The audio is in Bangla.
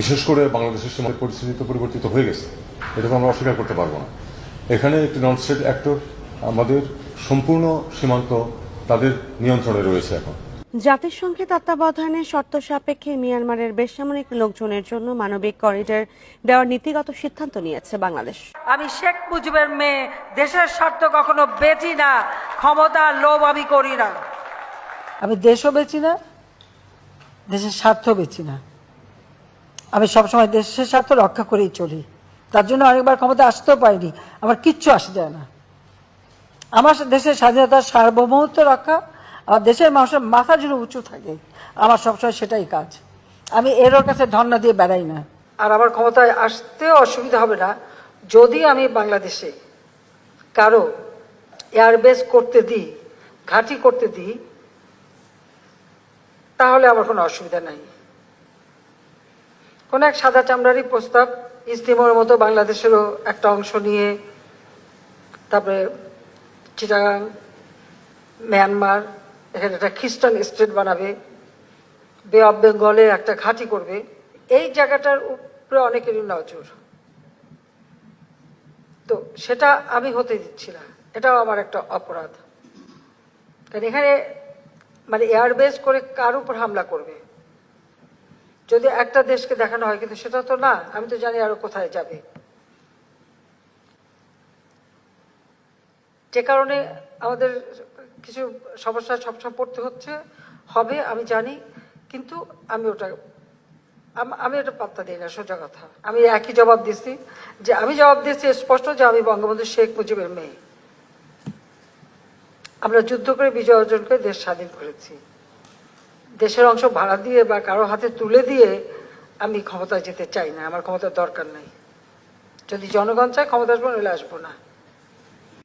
বিশেষ করে বাংলাদেশের সীমান্ত পরিস্থিতি তো পরিবর্তিত হয়ে গেছে। এটাকে আমরা অস্বীকার করতে পারব না। এখানে একটি নন স্টেট অ্যাক্টর আমাদের সম্পূর্ণ সীমান্ত তাদের নিয়ন্ত্রণে রয়েছে এখন। জাতিসংঘের তত্ত্বাবধানে শর্ত সাপেক্ষে মিয়ানমারের বেসামরিক লোকজনের জন্য মানবিক করিডর দেওয়ার নীতিগত সিদ্ধান্ত নিয়েছে বাংলাদেশ। আমি শেখ মুজিবের মেয়ে দেশের স্বার্থ কখনো বেচি না ক্ষমতা লোভ আমি করি না। আমি দেশও বেচি না দেশের স্বার্থ বেচি না। আমি সবসময় দেশের স্বার্থ রক্ষা করেই চলি। তার জন্য অনেকবার ক্ষমতা আসতেও পারিনি। আমার কিচ্ছু আসে যায় না। আমার দেশের স্বাধীনতার সার্বভৌমত্ব রক্ষা আর দেশের মানুষের মাথা যেন উঁচু থাকে, আমার সবসময় সেটাই কাজ। আমি এরোর কাছে ধর্ণা দিয়ে বেড়াই না। আর আমার ক্ষমতায় আসতেও অসুবিধা হবে না, যদি আমি বাংলাদেশে কারও এয়ারবেস করতে দিই, ঘাঁটি করতে দিই, তাহলে আমার কোনো অসুবিধা নাই। কোন এক সাদা চামড়ারই প্রস্তাব ইস্তিমোর মতো বাংলাদেশেরও একটা অংশ নিয়ে, তারপরে চিটাগাং, মিয়ানমার, এখানে একটা খ্রিস্টান স্টেট বানাবে, বে অফ বেঙ্গলে একটা ঘাঁটি করবে, এই জায়গাটার উপরে অনেকেরই নজর তো সেটা আমি হতে দিচ্ছি না। এটাও আমার একটা অপরাধ। কারণ এখানে মানে এয়ারবেস করে কার উপর হামলা করবে? যদি একটা দেশকে দেখানো হয়, কিন্তু সেটা তো না, আমি তো জানি আরও কোথায় যাবে। যে কারণে আমাদের কিছু সমস্যা সবসময় পড়তে হচ্ছে, হবে, আমি জানি, কিন্তু আমি ওটা, আমি এটা পাত্তা দিই না, সোজা কথা। আমি একই জবাব দিচ্ছি যে আমি জবাব দিচ্ছি স্পষ্ট যে আমি বঙ্গবন্ধু শেখ মুজিবের মেয়ে। আমরা যুদ্ধ করে বিজয় অর্জন করে দেশ স্বাধীন করেছি। দেশের অংশ ভাড়া দিয়ে বা কারও হাতে তুলে দিয়ে আমি ক্ষমতায় যেতে চাই না। আমার ক্ষমতার দরকার নাই। যদি জনগণ চায় ক্ষমতা আসব, নইলে আসব না।